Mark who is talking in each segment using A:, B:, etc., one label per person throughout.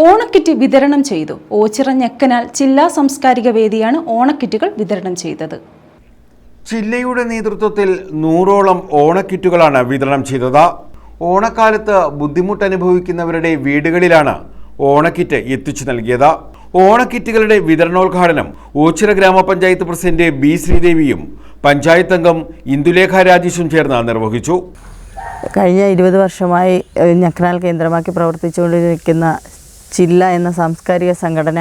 A: ഓണക്കിറ്റ് വിതരണം ചെയ്തു. ഓച്ചിറ ഞെക്കനാൽ ജില്ലാ സാംസ്കാരിക വേദിയാണ് ഓണക്കിറ്റുകൾ വിതരണം ചെയ്തത്.
B: ജില്ലയുടെ നേതൃത്വത്തിൽ നൂറോളം ഓണക്കിറ്റുകളാണ് വിതരണം ചെയ്തത്. ഓണക്കാലത്ത് ബുദ്ധിമുട്ട് അനുഭവിക്കുന്നവരുടെ വീടുകളിലാണ് ഓണക്കിറ്റ് എത്തിച്ചു നൽകിയത്. ഓണക്കിറ്റുകളുടെ വിതരണോദ്ഘാടനം ഓച്ചിറ ഗ്രാമപഞ്ചായത്ത് പ്രസിഡന്റ് ബി ശ്രീദേവിയും പഞ്ചായത്ത് അംഗം ഇന്ദുലേഖ രാജേഷും ചേർന്ന് നിർവഹിച്ചു.
C: കഴിഞ്ഞ ഇരുപത് വർഷമായി ഞക്കനാൽ കേന്ദ്രമാക്കി പ്രവർത്തിച്ചുകൊണ്ടിരിക്കുന്ന ചില്ല എന്ന സാംസ്കാരിക സംഘടന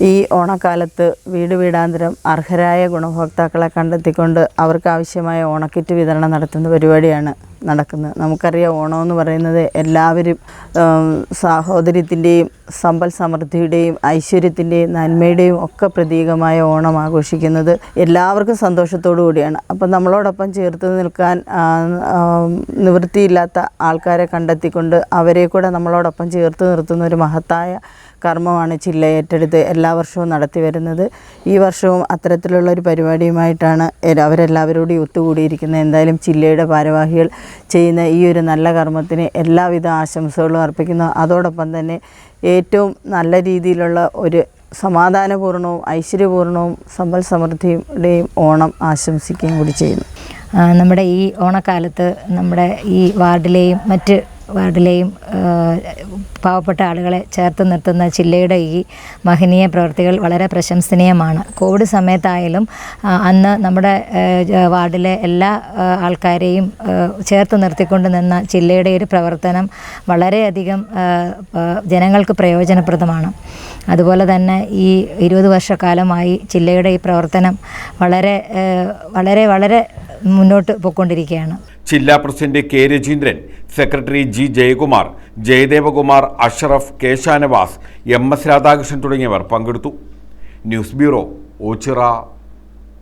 C: ഈ ഓണക്കാലത്ത് വീട് വീടാന്തരം അർഹരായ ഗുണഭോക്താക്കളെ കണ്ടെത്തിക്കൊണ്ട് അവർക്ക് ആവശ്യമായ ഓണക്കിറ്റ് വിതരണം നടത്തുന്ന പരിപാടിയാണ് നടക്കുന്നത്. നമുക്കറിയാം ഓണം എന്ന് പറയുന്നത് എല്ലാവരും സാഹോദര്യത്തിന്റെയും സമ്പൽ സമൃദ്ധിയുടെയും ഐശ്വര്യത്തിന്റെയും നന്മയുടെയും ഒക്കെ പ്രതീകമായ ഓണം ആഘോഷിക്കുന്നത് എല്ലാവർക്കും സന്തോഷത്തോടു കൂടിയാണ്. അപ്പം നമ്മളോടൊപ്പം ചേർത്ത് നിൽക്കാൻ നിവൃത്തിയില്ലാത്ത ആൾക്കാരെ കണ്ടെത്തിക്കൊണ്ട് അവരെ കൂടെ നമ്മളോടൊപ്പം ചേർത്ത് നിർത്തുന്ന ഒരു മഹത്തായ കർമ്മമാണ് ചില്ല ഏറ്റെടുത്ത് എല്ലാ വർഷവും നടത്തി വരുന്നത്. ഈ വർഷവും അത്തരത്തിലുള്ള ഒരു പരിപാടിയുമായിട്ടാണ് അവരെല്ലാവരോടും ഒത്തുകൂടിയിരിക്കുന്നത്. എന്തായാലും ചില്ലയുടെ ഭാരവാഹികൾ ചെയ്യുന്ന ഈ ഒരു നല്ല കർമ്മത്തിന് എല്ലാവിധ ആശംസകളും അർപ്പിക്കുന്നു. അതോടൊപ്പം തന്നെ ഏറ്റവും നല്ല രീതിയിലുള്ള ഒരു സമാധാനപൂർണവും ഐശ്വര്യപൂർണവും സമ്പൽ സമൃദ്ധിയുടെയും ഓണം ആശംസിക്കുകയും കൂടി ചെയ്യുന്നു.
D: നമ്മുടെ ഈ ഓണക്കാലത്ത് നമ്മുടെ ഈ വാർഡിലെയും മറ്റ് വാർഡിലെയും പാവപ്പെട്ട ആളുകളെ ചേർത്ത് നിർത്തുന്ന ജില്ലയുടെ ഈ മഹനീയ പ്രവൃത്തികൾ വളരെ പ്രശംസനീയമാണ്. കോവിഡ് സമയത്തായാലും അന്ന് നമ്മുടെ വാർഡിലെ എല്ലാ ആൾക്കാരെയും ചേർത്ത് നിർത്തിക്കൊണ്ട് നിന്ന ജില്ലയുടെ ഒരു പ്രവർത്തനം വളരെയധികം ജനങ്ങൾക്ക് പ്രയോജനപ്രദമാണ്. അതുപോലെ തന്നെ ഈ ഇരുപത് വർഷക്കാലമായി ജില്ലയുടെ ഈ പ്രവർത്തനം വളരെ വളരെ വളരെ മുന്നോട്ട് പോയിക്കൊണ്ടിരിക്കുകയാണ്.
B: ജില്ലാ president K Rajeendran secretary G Jayakumar Jayadevakumar Ashraf K Shanavas M S Radhakrishnan തുടങ്ങിയവർ പങ്കെടുത്തു. News bureau Ochira.